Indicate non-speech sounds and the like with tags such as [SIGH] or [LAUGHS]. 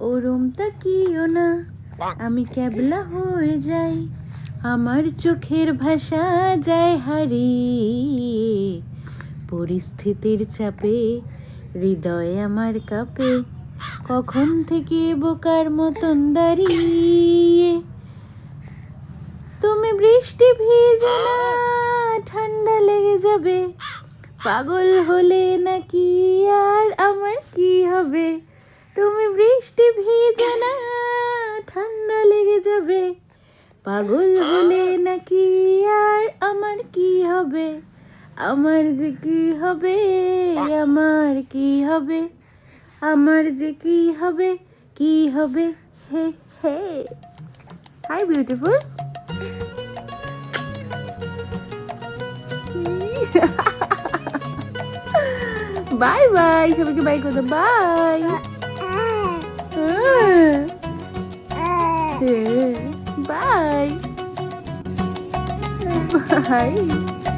ওরম তাকিও না। আমি ক্যাবলা হয়ে যাই আমার চোখের ভাষা যায় হারিয়ে পরিস্থিতির চাপে হৃদয় আমার কাপে কখন থেকে বোকার মতন দাঁড়িয়ে? তুমি বৃষ্টি ভিজে না ঠান্ডা লেগে যাবে। পাগল হলে নাকি আর আমার কি হবে? তুমি বৃষ্টি ভিজে না, ঠান্ডা লেগে যাবে। পাগল হলে নাকি আর আমার কি হবে? আমার যে কি হবে, আমার কি হবে? আমার যে কি হবে কি হবে? Hey hey. Hi beautiful bye bye সবাইকে বাই করে। Bye bye bye [LAUGHS]